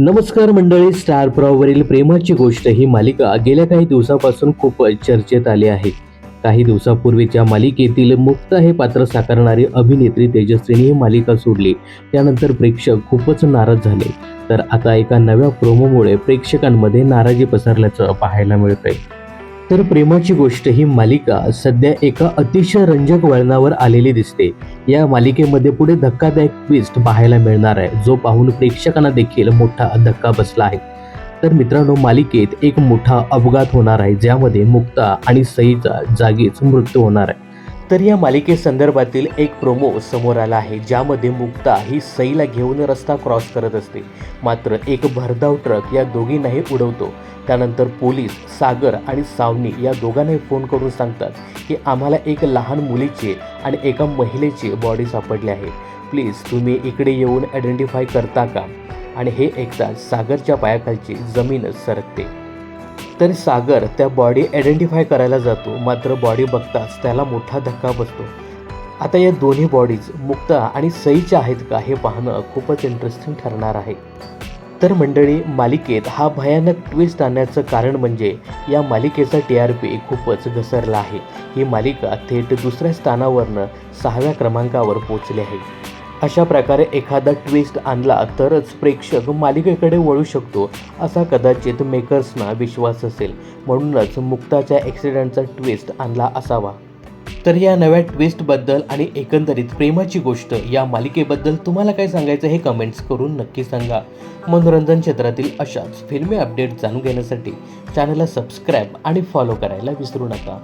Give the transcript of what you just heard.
नमस्कार मंडळी स्टार प्रॉवरील प्रेमाची गोष्ट ही मालिका गेल्या काही दिवसापासून खूप चर्चेत आली आहे. काही दिवसापूर्वीच्या मालिकेतील मुक्त हे पात्र साकारणारी अभिनेत्री तेजस्वीने ही मालिका सोडली. त्यानंतर प्रेक्षक खूपच नाराज झाले. तर आता एका नव्या प्रोमोमुळे प्रेक्षकांमध्ये नाराजी पसरल्याचं पाहायला मिळतंय. तर प्रेमाची गोष्ट ही मालिका सध्या एका अतिशय रंजक वळणावर आलेली दिसते. या मालिकेमध्ये पुढे धक्कादायक ट्विस्ट पाहायला मिळणार आहे जो पाहून प्रेक्षकांना देखील मोठा धक्का बसला आहे. तर मित्रांनो मालिकेत एक मोठा अपघात होणार आहे ज्यामध्ये मुक्ता आणि सईचा जागीच मृत्यू होणार आहे. तर या मालिकेसंदर्भातील एक प्रोमो समोर आला आहे ज्यामध्ये मुक्ता ही सईला घेऊन रस्ता क्रॉस करत असते. मात्र एक भरधाव ट्रक या दोघींनाही उडवतो. त्यानंतर पोलीस सागर आणि सावनी या दोघांनाही फोन करून सांगतात की आम्हाला एक लहान मुलीचे आणि एका महिलेची बॉडी सापडली आहे. प्लीज तुम्ही इकडे येऊन आयडेंटिफाय करता का? आणि हे ऐकताच सागरच्या पायाखालची जमीनच सरकते. तर सागर त्या बॉडी आयडेंटिफाय करायला जातो मात्र बॉडी बघताच त्याला मोठा धक्का बसतो. आता या दोन्ही बॉडीज मुक्ता आणि सईच्या आहेत का हे पाहणं खूपच इंटरेस्टिंग ठरणार आहे. तर मंडळी मालिकेत हा भयानक ट्विस्ट आणण्याचं कारण म्हणजे या मालिकेचा टी आर पी खूपच घसरला आहे. ही मालिका थेट दुसऱ्या स्थानावरनं सहाव्या क्रमांकावर पोचली आहे. अशा प्रकारे एखादा ट्विस्ट आणला तरच प्रेक्षक मालिकेकडे वळू शकतो असा कदाचित मेकर्सना विश्वास असेल. म्हणूनच मुक्ताच्या ॲक्सिडेंटचा ट्विस्ट आणला असावा. तर या नव्या ट्विस्टबद्दल आणि एकंदरीत प्रेमाची गोष्ट या मालिकेबद्दल तुम्हाला काय सांगायचं हे कमेंट्स करून नक्की सांगा. मनोरंजन क्षेत्रातील अशाच फिल्मी अपडेट जाणून घेण्यासाठी चॅनलला सबस्क्राईब आणि फॉलो करायला विसरू नका.